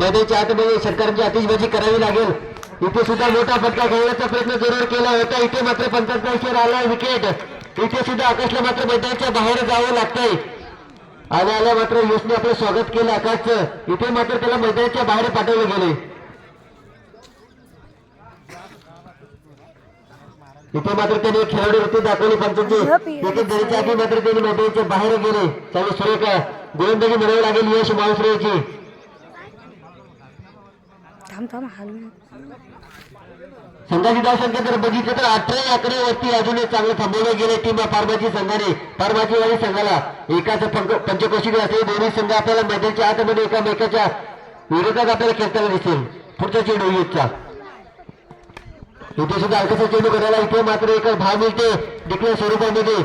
मैदानाच्या आतमध्ये षटकारांची आतिषबाजी करावी लागेल. इथे सुद्धा मोठा फटका खेळण्याचा प्रयत्न जरूर केला होता. इथे मात्र पंचाहत्तर आला विकेट इथे सुद्धा आकाशला मात्र मैदानाच्या बाहेर जावं लागतंय. आल्या आल्या मात्र यशने आपलं स्वागत केलं आकाशचं इथे मात्र त्याला मैदानाच्या बाहेर पाठवले गेले इथे मात्र त्यांनी खेळाडू वृत्ती दाखवली पंचांची एक धरीच्या आधी मात्र त्यांनी मैदानाच्या बाहेर गेले चालू सुरेख गोलंदाजी म्हणावी लागेल यश मावसरेची. थांब थांब हाल संघाची धावसंख्या जर बघितलं तर अठरा आकड्यावरती अजून एक चांगलं थांबवलं गेले टीम पारबाजी संघाने. पारबाजीवाडी वाली संघाला एकाच पंचकोशी असेल दोन्ही संघ आपल्याला मैदानच्या आतमध्ये एकामेकाच्या विरोधात आपल्याला खेळताना दिसेल. पुढचा चेंडू युथचा इथे सुद्धा हलकासा चेंडू करायला इथे मात्र एक भाव मिळते डिक्लेअर स्वरूपामध्ये.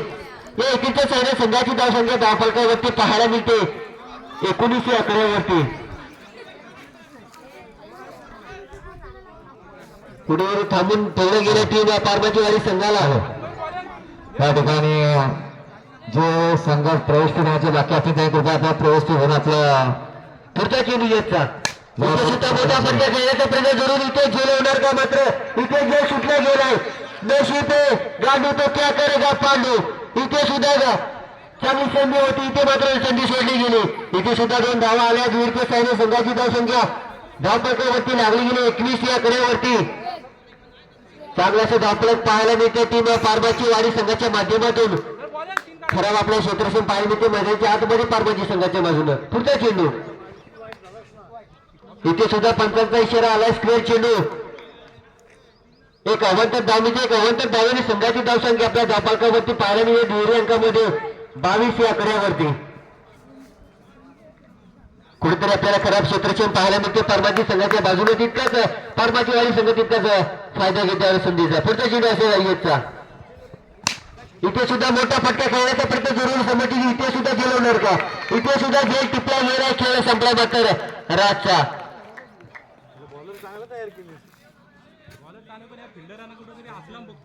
या एकीच्या साईडे संघाची धावसंख्या दहा फलकावरती पाहायला मिळते. एकोणीसशे आकड्यावरती कुठेतरी थांबून ठेवलं गेलं टीम पारबाची वाली संघाला या ठिकाणी जे संघात प्रवेश करण्याचे बाकी असतील त्यांनी कृपया आपला प्रवेश होऊन आपलं पुढचा चेंडू येतचा सुद्धा मोठा फटका खेळण्याचा प्रयत्न जरूर इथे गेले होणार का मात्र? इथे जे सुटला गेलाय नशीब पे गांडू तो क्या करेगा पांडू? इथे सुद्धा गा चांगली संधी होती. इथे मात्र संधी सोडली गेली. इथे सुद्धा दोन धावा आल्या. वीरके साईने संघाची धाव संख्या धाव लागली गेली. एकवीस या कडेवरती. चांगला सुद्धा आपल्याला पाहायला मिळते. टीम पारबाची वाडी संघाच्या माध्यमातून. खराब आपल्या क्षेत्रक्षण पाहायला मिळते. मैदानाच्या आतमध्ये पारबाची संघाच्या बाजूनं. पुढचा चेंडू. इथे सुद्धा पंचांचा इशारा आला स्क्वेअर चेंडू. एक अवंतर धावणीचे एक अवंतर धावेने संघाची धावसंख्या आपल्या धापालकावरती पाहायला मिळते दुहेरी अंकामध्ये बावीस या आकड्यावरती. कुठेतरी आपल्याला खराब क्षेत्रक्षण पाहायला मिळते. परमाची संघाच्या बाजूने तितकाच परमाची वाली संघ तितकाच फायदा घेते संधीचा पुढचा चेंडू असेल अय्यतचा इथे सुद्धा मोठा फटका खेळण्याचा प्रयत्न जरूर समजते म्हणजे इथे सुद्धा जेल होणार का? इथे सुद्धा जे टिपला गेला खेळ संपला मात्र राजचा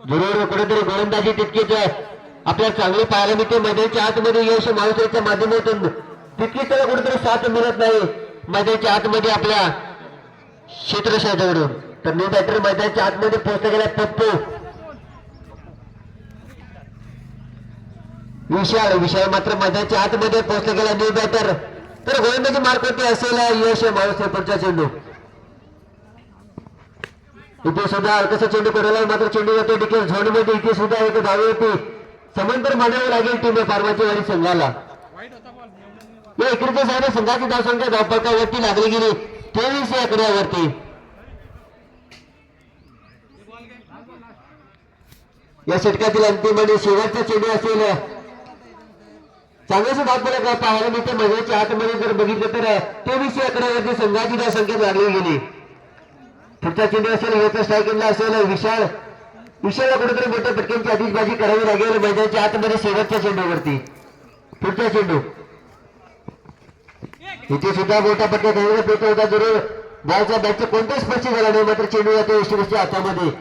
बरोबर कुठेतरी गोलंदाजी तितकीच आपल्याला चांगली पाहायला मिळते. मैदानाच्या आतमध्ये यश माणसाच्या माध्यमातून तितकी त्याला कुठेतरी साथ मिळत नाही. मैदानाच्या आतमध्ये आपल्या क्षेत्रशाकडून तर न्यू बॅटर मैदानाच्या आतमध्ये पोहोचले गेला पप्पू. विशाल विशाल मात्र मैदानाच्या आतमध्ये पोहोचले गेला न्यू बॅटर तर गोलंदाजी मार्कवरती असेल? यश माणूस पुढचा चेंडू. इथे सुद्धा अर्कसा चेंडू करायला मात्र चेंडू जातो डिकेल झोनमध्ये इथे सुद्धा एक धावे होती समांतर मानावं लागेल टीम फार्माची वाली संघाला. या इकडच्या साईडने संघाची धावसंख्या धावपळकावरती लागली गेली. तेवीस या आकड्यावरती. या षटकातील अंतिम आणि शेवटचा चेंडू असेल. चांगल्याच का? पाहायला मिळते. मैदानाच्या आतमध्ये जर बघितलं तर तेवीस अकरावरती संघाची संघाची संख्येत लागली गेली. पुढचा चेंडू असेल याचा स्ट्रायकिंगला असेल. विशाल विशालला कुठेतरी मोठ्या पटक्यांची आतिषबाजी करावी लागेल. मैदानाच्या आतमध्ये शेवटच्या चेंडूवरती. पुढचा चेंडू. इथे सुद्धा मोठा पटका होता जरूर बॉलचा बॅटचा कोणताच स्पर्श झाला नाही. मात्र चेंडू जातो यशवंतच्या हातामध्ये.